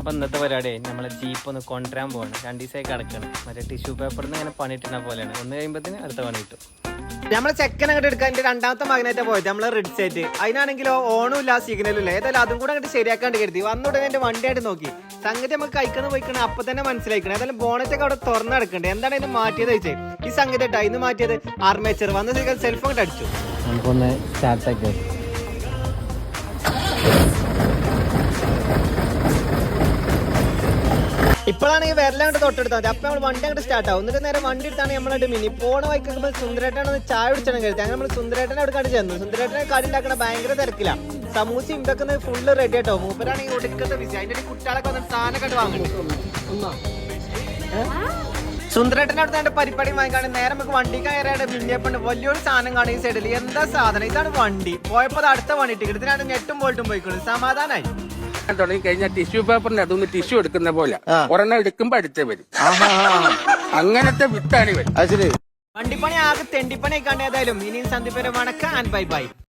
അപ്പൊ ഇന്നത്തെ പരിപാടി നമ്മൾ ജീപ്പ് ഒന്ന് കൊണ്ടുവരാൻ പോകണം രണ്ടു ദിവസമായി കിടക്കണം. മറ്റേ ടിഷ്യൂ പേപ്പറിന് ഇങ്ങനെ പണിയിട്ടുന്ന പോലെയാണ്. ഒന്ന് കഴിയുമ്പോഴത്തേന് അടുത്ത പണി കിട്ടും. നമ്മളെ ചെക്കൻ അങ്ങോട്ട് എടുക്കാൻ എന്റെ രണ്ടാമത്തെ മകനായിട്ട് പോയത്. നമ്മളെ റെഡ് സെറ്റ് അതിനാണെങ്കിലോ ഓണും ഇല്ല സിഗ്നലും ഇല്ല. ഏതായാലും അതും കൂടെ അങ്ങോട്ട് ശരിയാക്കാണ്ട് കരുതി. വന്നുടനെ എന്റെ വണ്ടിയായിട്ട് നോക്കി. സംഗതി നമുക്ക് കഴിക്കുന്ന പോയിക്കണം അപ്പൊ തന്നെ മനസ്സിലാക്കണം ഏതായാലും ബോണറ്റ് ഒക്കെ അവിടെ തുറന്നു കിടക്കണ്ടേ എന്താണ് ഇത് മാറ്റിയത് ചോദിച്ചേ? ഈ സംഗതി ഇന്ന് മാറ്റിയത് ആർമേച്ചർ വന്ന സെൽഫോൺ അടിച്ചു. നമുക്കൊന്ന് സ്റ്റാർട്ടാക്കി ഇപ്പോഴാണ് ഈ വിരലാണ്ട് തൊട്ടെടുത്താൽ മതി. അപ്പൊ നമ്മൾ വണ്ടി അങ്ങോട്ട് സ്റ്റാർട്ട് ആവും. എന്നിട്ട് നേരെ വണ്ടി എടുത്താണ് നമ്മളായിട്ട് മിനി പോണ വൈക്കുമ്പോൾ സുന്ദരേട്ടനെ ചായ കുടിച്ചാണ് കരുതി. അങ്ങനെ നമ്മൾ സുന്ദരേട്ടനെ അവിടെ കടി ചെന്നു. സുന്ദരേട്ടനെ കടി ഉണ്ടാക്കണ ഭയങ്കര തിരക്കില്ല സമൂസ ഇമ്പക്കുന്നത് ഫുള്ള് റെഡി ആട്ടോ. മൂപ്പരാണെങ്കിൽ ഒടുക്കത്തെ ബിസി അതിന്റെ കുട്ടികളൊക്കെ വന്നിട്ട് സാധനമൊക്കെ വാങ്ങുന്നു സുന്ദരേട്ടന്റെ അടുത്ത് എന്റെ പരിപാടി വാങ്ങിക്കാണ്. നേരെ നമുക്ക് വണ്ടി കയറിയാണ് മിന്നിയപ്പണ്ട് വലിയൊരു സാധനം കാണും ഈ സൈഡിൽ എന്താ സാധനം? ഇതാണ് വണ്ടി. പോയപ്പോ അടുത്ത വണ്ടി ടിക്കറ്റ് ഇതിനാണ് ഞെട്ടും പോയിട്ടും പോയിക്കോളും സമാധാനായി? തുടങ്ങി കഴിഞ്ഞാൽ ടിഷ്യൂ പേപ്പറിന്റെ അതൊന്ന് ടിഷ്യൂ എടുക്കുന്ന പോലെ. ഒരെണ്ണം എടുക്കുമ്പോ അടുത്തേ വരും. അങ്ങനത്തെ വിത്താണ് ഇവൻ വണ്ടിപ്പണി ആകെ തെണ്ടിപ്പണി കണ്ടേതായാലും ഇനിയും സന്ധിപ്പേരെ വണക്കാൻ ബൈ ബൈ.